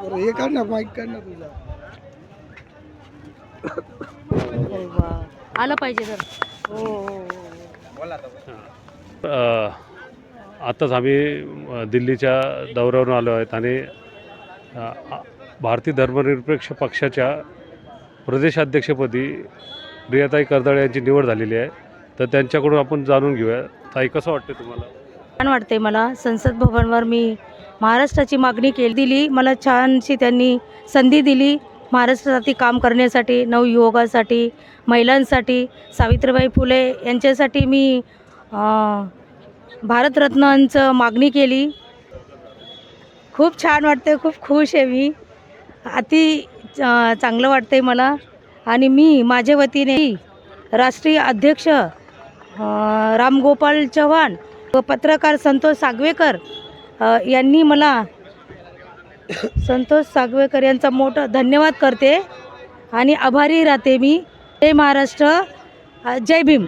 हे कर ना माईक कर ना तुझा. अरे आलं पाहिजे तर. हो हो हो. अ, आत्ताच आम्ही अ, दिल्लीच्या दौऱ्यावरून आलो आहेत आणि अ, आ- भारतीय धर्मनिरपेक्ष पक्षाच्या प्रदेशाध्यक्षपदी प्रियाताई कर्दळे यांची निवड झालेली आहे. तर त्यांच्याकडून आपण जाणून घेऊया. ताई कसं वाटते तुम्हाला? छान वाटते मला. संसद भवनवर मी महाराष्ट्राची मागणी केली दिली. मला छानशी त्यांनी संधी दिली महाराष्ट्रासाठी काम करण्यासाठी नवयुवकासाठी महिलांसाठी. सावित्रीबाई फुले यांच्यासाठी मी भारतरत्नांचं मागणी केली. खूप छान वाटते खूप खुश आहे मी. अति चांगलं वाटते मला. आणि मी माझ्या वतीने राष्ट्रीय अध्यक्ष रामगोपाल चव्हाण व पत्रकार संतोष सागवेकर यांनी मला संतोष सागवेकर यांचा मोठा धन्यवाद करते आणि आभारी राहते मी. जय महाराष्ट्र. जय भीम.